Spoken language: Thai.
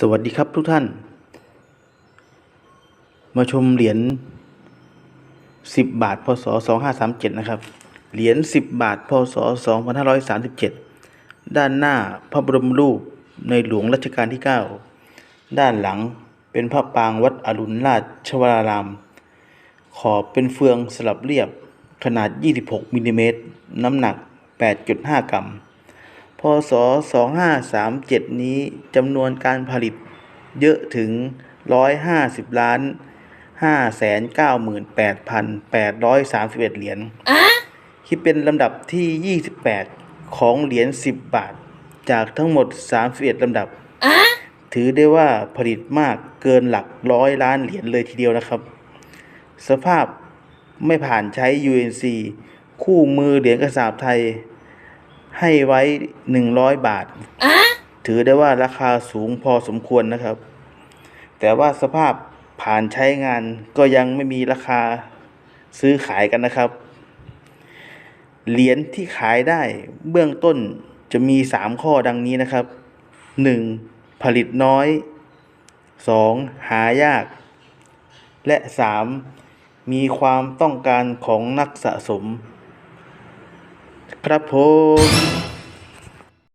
สวัสดีครับทุกท่าน มาชมเหรียญสิบบาท พศสองห้าสามเจ็ดนะครับ เหรียญสิบบาท พศสองพันห้าร้อยสามสิบเจ็ดด้านหน้าพระบรมรูปในหลวงรัชกาลที่เก้าด้านหลังเป็นพระปางวัดอรุณราชวราราม ขอบเป็นเฟืองสลับเรียบขนาด 26มิลลิเมตรน้ำหนัก 8.5 กรัม พศ 2537 นี้จำนวนการผลิตเยอะถึง 150 ล้าน 598,831 เหรียญคิดเป็นลำดับที่ 28 ของเหรียญ 10 บาท จากทั้งหมด 31 ลำดับ ถือได้ว่าผลิตมากเกินหลักร้อยล้านเหรียญเลยทีเดียวนะครับ สภาพไม่ผ่านใช้ UNC คู่มือเหรียญกระสาบไทย ให้ไว้100บาท ถือได้ว่าราคาสูงพอสมควรนะครับ แต่ว่าสภาพผ่านใช้งานก็ยังไม่มีราคาซื้อขายกันนะครับ เหรียญที่ขายได้เบื้องต้นจะมี3ข้อดังนี้นะครับ 1. ผลิตน้อย 2. หายาก และ 3. มีความต้องการของนักสะสม ครับผม